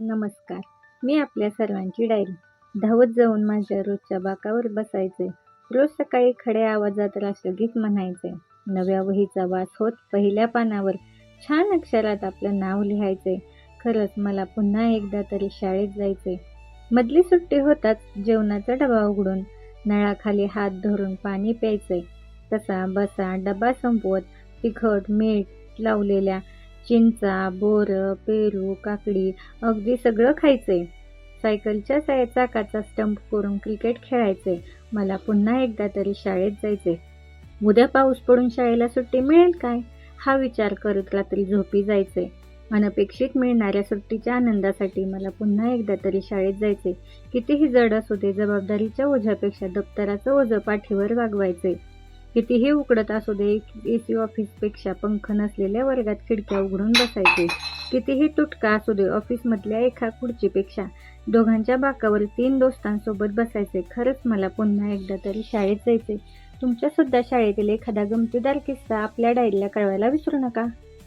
नमस्कार. मी आपल्या सर्वांची डायरी धावत जाऊन माझ्या रोजच्या बाकावर बसायचे रोज सकाळी खड्या आवाजात राष्ट्रगीत म्हणायचे नव्या वहीचा वास होत पहिल्या पानावर छान अक्षरात आपलं नाव लिहायचे खरंच मला पुन्हा एकदा तरी शाळेत जायचे मधली सुट्टी होताच जेवणाचा डबा उघडून नळाखाली हात धरून पाणी प्यायचे तसा बसा डबा संपवत तिखट मीठ लावलेल्या चिंचा बोरं पेरू काकडी अगदी सगळं खायचे सायकलच्या साय चाकाचा स्टंप करून क्रिकेट खेळायचे मला पुन्हा एकदा तरी शाळेत जायचे उद्या पाऊस पडून शाळेला सुट्टी मिळेल काय? हा विचार करत रात्री झोपी जायचे अनपेक्षित मिळणाऱ्या सुट्टीच्या आनंदासाठी मला पुन्हा एकदा तरी शाळेत जायचे कितीही जड असू दे जबाबदारीच्या ओझ्यापेक्षा दप्तराचं ओझं पाठीवर वागवायचे कितीही उकडत असू दे ए सी ऑफिसपेक्षा पंख नसलेल्या वर्गात खिडक्या उघडून बसायचे कितीही तुटका असू दे ऑफिसमधल्या एका खुर्चीपेक्षा दोघांच्या बाकावर तीन दोस्तांसोबत बसायचे. खरंच मला पुन्हा एकदा तरी शाळेत जायचे तुमच्यासुद्धा शाळेतील एखादा गमतीदार किस्सा आपल्या डायरीला कळवायला विसरू नका.